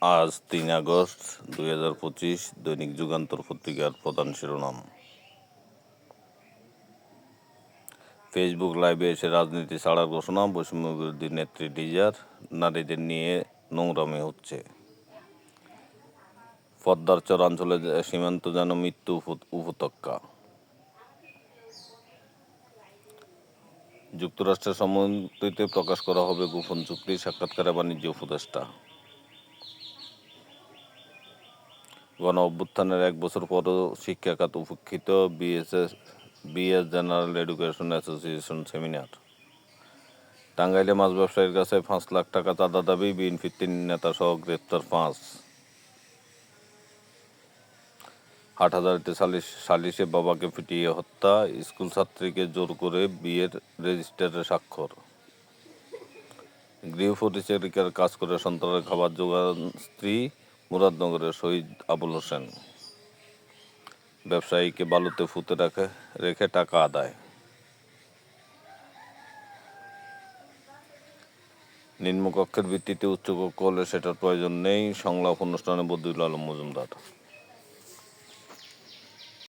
আজ তিন আগস্ট দুই হাজার পঁচিশ দৈনিক যুগান্তর পত্রিকার প্রধান শিরোনাম। ফেসবুক লাইভে এসে রাজনীতি ছাড়ার ঘোষণা, বৈষম্য বিরোধী নেত্রী ডিজার নারীদের নিয়ে নোংরামি হচ্ছে। পদ্মার চরাঞ্চলে সীমান্ত যেন মৃত্যু উপ- উপত্যকা। যুক্তরাষ্ট্রের সম্মতিতে প্রকাশ করা হবে গোপন চুক্তি সাক্ষাৎকারে বাণিজ্য উপদেষ্টা। গণ অভ্যুত্থানের এক বছর পরও শিক্ষা খাত উপেক্ষিত BSS, BS general education association seminar. টাঙ্গাইলে মাছ ব্যবসায়ীর কাছে পাঁচ লাখ টাকা চাঁদা দাবি বিএনপির তিন নেতা সহ গ্রেপ্তার পাঁচ। হাটহাজারিতে সালিশ, সালিশে বাবাকে পিটিয়ে হত্যা, স্কুল ছাত্রীকে জোর করে বিয়ের রেজিস্টারে স্বাক্ষর। গৃহ পরিচারিকার কাজ করে সন্তানের খাবার যোগান, স্ত্রী মুরাদনগরের শহীদ আবুল হোসেন। ব্যবসায়ীকে বালুতে ফুতে রাখে, রেখে টাকা আদায়। নিম্নকক্ষের ভিত্তিতে উচ্চকক্ষ হলে সেটার প্রয়োজন নেই। সংলাপ অনুষ্ঠানে বদিউল আলম মজুমদার।